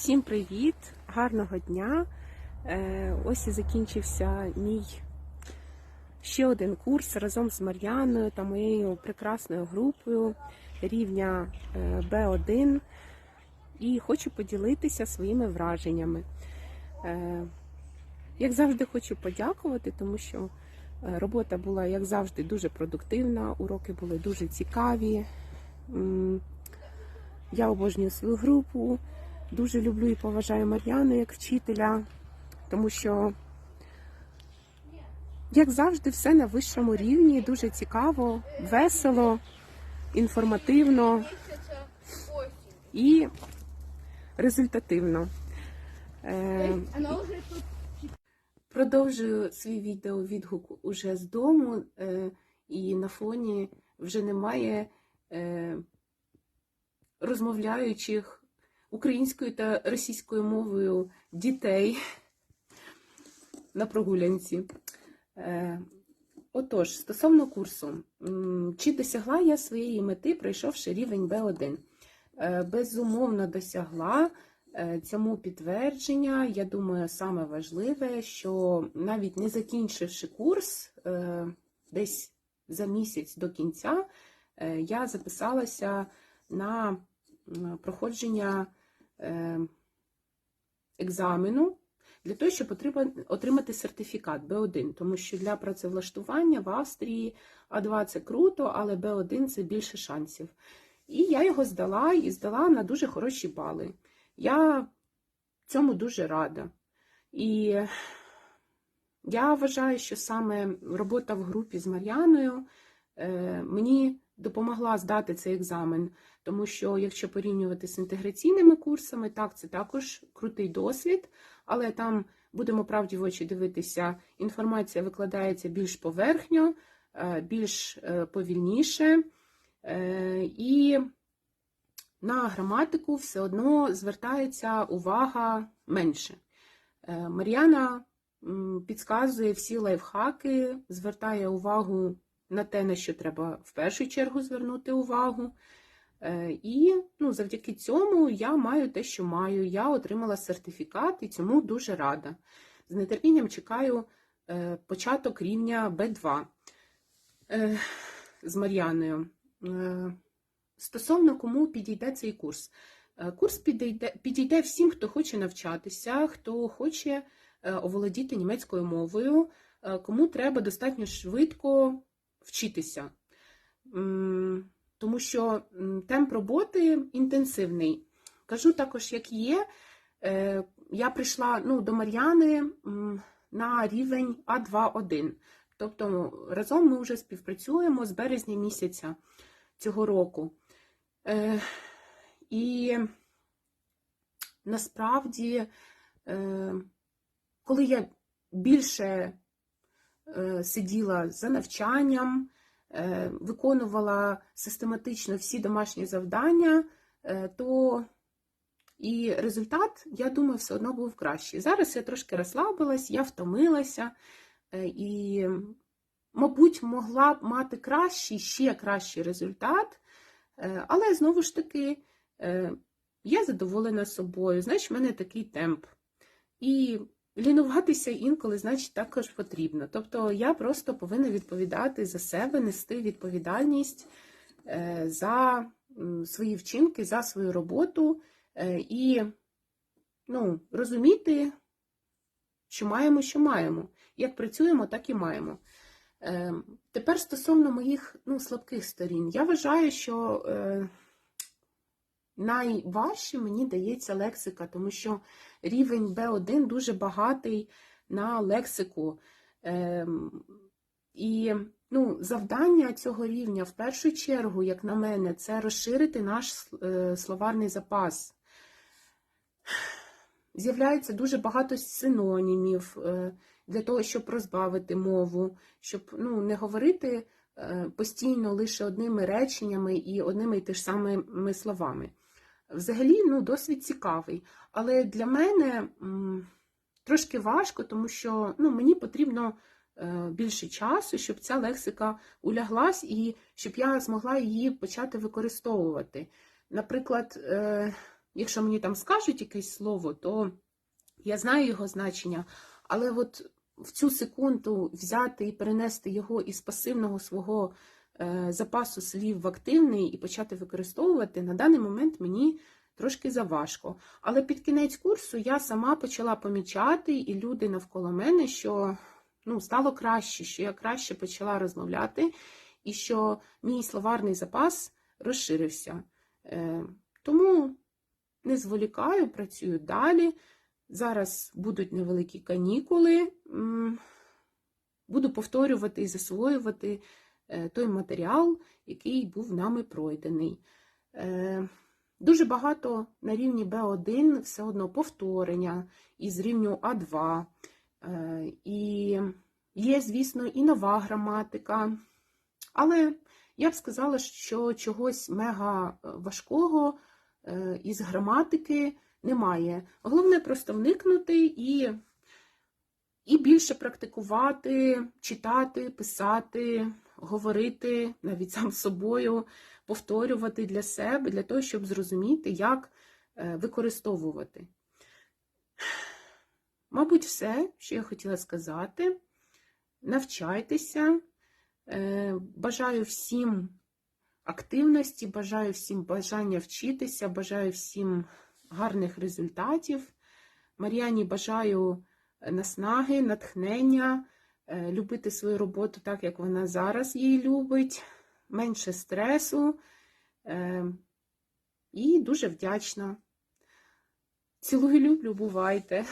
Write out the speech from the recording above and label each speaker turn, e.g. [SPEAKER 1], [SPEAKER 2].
[SPEAKER 1] Всім привіт, гарного дня. Е, Ось і закінчився мій ще один курс разом з Мар'яною та моєю прекрасною групою рівня е, Б1 і хочу поділитися своїми враженнями. Е, Як завжди, хочу подякувати, тому що робота була, як завжди, дуже продуктивна, уроки були дуже цікаві. Я обожнюю свою групу. Дуже люблю і поважаю Мар'яну як вчителя, тому що, як завжди, все на вищому рівні, дуже цікаво, весело, інформативно і результативно. Е. Продовжую свій відеовідгук уже з дому, е, і на фоні вже немає е, розмовляючих українською та російською мовою дітей на прогулянці. Е, Отож, стосовно курсу, чи досягла я своєї мети, пройшовши рівень Б1? Е, Безумовно, досягла. Е, Цьому підтвердження, я думаю, саме важливе, що навіть не закінчивши курс, десь за місяць до кінця, я записалася на проходження екзамену для того, щоб отрима- отримати сертифікат Б1, тому що для працевлаштування в Австрії А2 це круто, але Б1 це більше шансів. І я його здала і здала на дуже хороші бали. Я цьому дуже рада. І я вважаю, що саме робота в групі з Мар'яною е, мені допомогла здати цей екзамен, тому що якщо порівнювати з інтеграційними курсами, так, це також крутий досвід, але там будемо правді в очі дивитися, інформація викладається більш поверхньо, е, більш е, повільніше. Е, І на граматику все одно звертається увага менше. Мар'яна підказує всі лайфхаки, звертає увагу на те, на що треба в першу чергу звернути увагу. Е, І ну, завдяки цьому я маю те, що маю. Я отримала сертифікат і цьому дуже рада. З нетерпінням чекаю е, початок рівня Б2 е, з Мар'яною. Стосовно кому підійде цей курс. Курс підійде, підійде всім, хто хоче навчатися, хто хоче оволодіти німецькою мовою, кому треба достатньо швидко вчитися. Тому що темп роботи інтенсивний. Кажу також, як є. Е, Я прийшла ну, до Мар'яни на рівень А2-1. Тобто разом ми вже співпрацюємо з березня місяця цього року. Е, І насправді, е, коли я більше сиділа за навчанням, е, виконувала систематично всі домашні завдання, е, то і результат, я думаю, все одно був кращий. Зараз я трошки розслабилась, я втомилася е, і, мабуть, могла б мати кращий, ще кращий результат. Е, Але знову ж таки, е, я задоволена собою, значить, в мене такий темп. І лінуватися інколи, значить, також потрібно. Тобто я просто повинна відповідати за себе, нести відповідальність е, за свої вчинки, за свою роботу е, і ну, розуміти, що маємо, що маємо. Як працюємо, так і маємо. Е, Тепер стосовно моїх ну, слабких сторін, я вважаю, що е, найважче мені дається лексика, тому що рівень B1 дуже багатий на лексику. Е, і ну, завдання цього рівня, в першу чергу, як на мене, це розширити наш е, словарний запас. З'являється дуже багато синонімів е, для того, щоб розбавити мову, щоб ну, не говорити е, постійно лише одними реченнями і одними і тими ж самими словами. Взагалі, ну, досвід цікавий. Але для мене трошки важко, тому що ну, мені потрібно е, більше часу, щоб ця лексика уляглась і щоб я змогла її почати використовувати. Наприклад, е, якщо мені там скажуть якесь слово, то я знаю його значення, але от в цю секунду взяти і перенести його із пасивного свого запасу слів в активний і почати використовувати на даний момент мені трошки заважко. Але під кінець курсу я сама почала помічати, і люди навколо мене, що ну, стало краще, що я краще почала розмовляти, і що мій словарний запас розширився. Е, Тому не зволікаю, працюю далі. Зараз будуть невеликі канікули. Буду повторювати і засвоювати е, той матеріал, який був нами пройдений. Е, Дуже багато на рівні Б1 все одно повторення із рівню А2. Е, І є, звісно, і нова граматика. Але я б сказала, що чогось мега важкого е, із граматики немає. Головне просто вникнути і, і більше практикувати, читати, писати, говорити навіть сам собою, повторювати для себе, для того, щоб зрозуміти, як е, використовувати. Мабуть, все, що я хотіла сказати. Навчайтеся. Е, Бажаю всім активності, бажаю всім бажання вчитися, бажаю всім гарних результатів. Мар'яні бажаю наснаги, натхнення, любити свою роботу так, як вона зараз її любить, менше стресу. Е, І дуже вдячна. Цілую, люблю, бувайте.